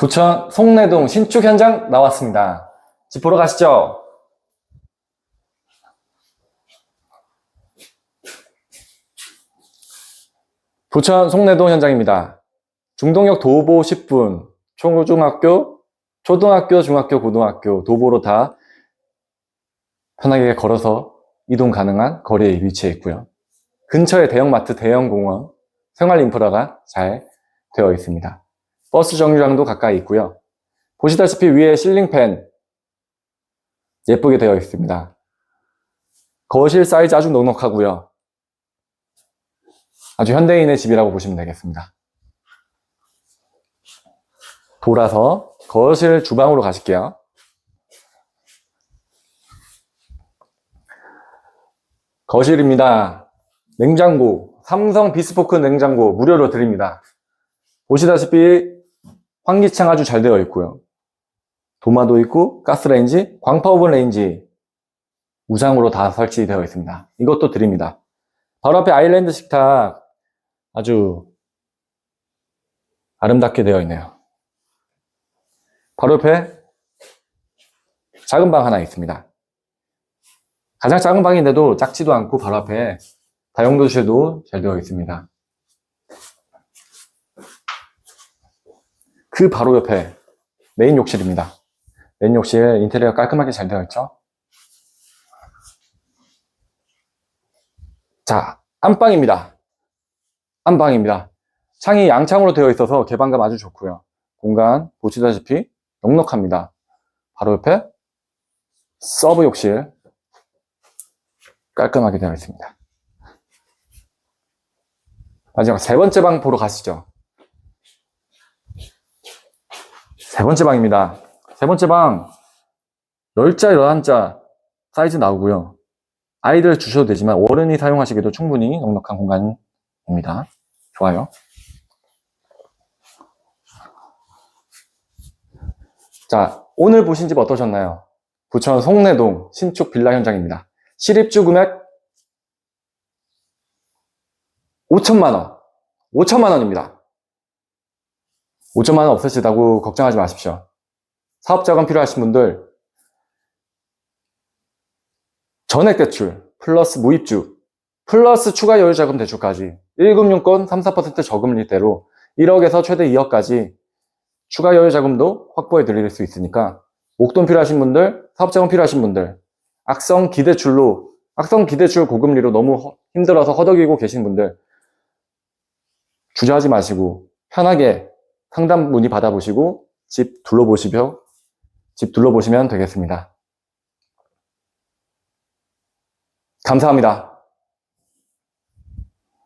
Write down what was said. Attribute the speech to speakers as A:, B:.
A: 부천 송내동 신축 현장 나왔습니다. 집 보러 가시죠. 부천 송내동 현장입니다. 중동역 도보 10분, 초중학교, 초등학교, 중학교, 고등학교, 도보로 다 편하게 걸어서 이동 가능한 거리에 위치해 있고요. 근처에 대형마트, 대형공원, 생활 인프라가 잘 되어 있습니다. 버스 정류장도 가까이 있고요. 보시다시피 위에 실링팬 예쁘게 되어 있습니다. 거실 사이즈 아주 넉넉하고요. 아주 현대인의 집이라고 보시면 되겠습니다. 돌아서 거실 주방으로 가실게요. 거실입니다. 냉장고, 삼성 비스포크 냉장고 무료로 드립니다. 보시다시피 환기창 아주 잘 되어 있고요. 도마도 있고 가스레인지, 광파 오븐 레인지 우상으로 다 설치되어 있습니다. 이것도 드립니다. 바로 앞에 아일랜드 식탁 아주 아름답게 되어 있네요. 바로 옆에 작은 방 하나 있습니다. 가장 작은 방인데도 작지도 않고 바로 앞에 다용도실도 잘 되어 있습니다. 그 바로 옆에 메인 욕실입니다. 메인 욕실 인테리어 깔끔하게 잘 되어 있죠? 자, 안방입니다. 안방입니다. 창이 양창으로 되어 있어서 개방감 아주 좋고요. 공간 보시다시피 넉넉합니다. 바로 옆에 서브 욕실 깔끔하게 되어 있습니다. 마지막 세 번째 방 보러 가시죠. 세 번째 방입니다. 세 번째 방 10자, 11자 사이즈 나오고요. 아이들 주셔도 되지만 어른이 사용하시기도 충분히 넉넉한 공간입니다. 좋아요. 자, 오늘 보신 집 어떠셨나요? 부천 송내동 신축 빌라 현장입니다. 실입주 금액 5천만 원. 5천만 원입니다. 5천만 원 없으시다고 걱정하지 마십시오. 사업자금 필요하신 분들 전액 대출 플러스 무입주 플러스 추가 여유자금 대출까지 1금융권 3, 4% 저금리대로 1억에서 최대 2억까지 추가 여유자금도 확보해 드릴 수 있으니까 목돈 필요하신 분들, 사업자금 필요하신 분들 악성 기대출로 악성 기대출 고금리로 너무 허- 힘들어서 허덕이고 계신 분들 주저하지 마시고 편하게 상담 문의 받아보시고 집 둘러보시며 집 둘러보시면 되겠습니다. 감사합니다.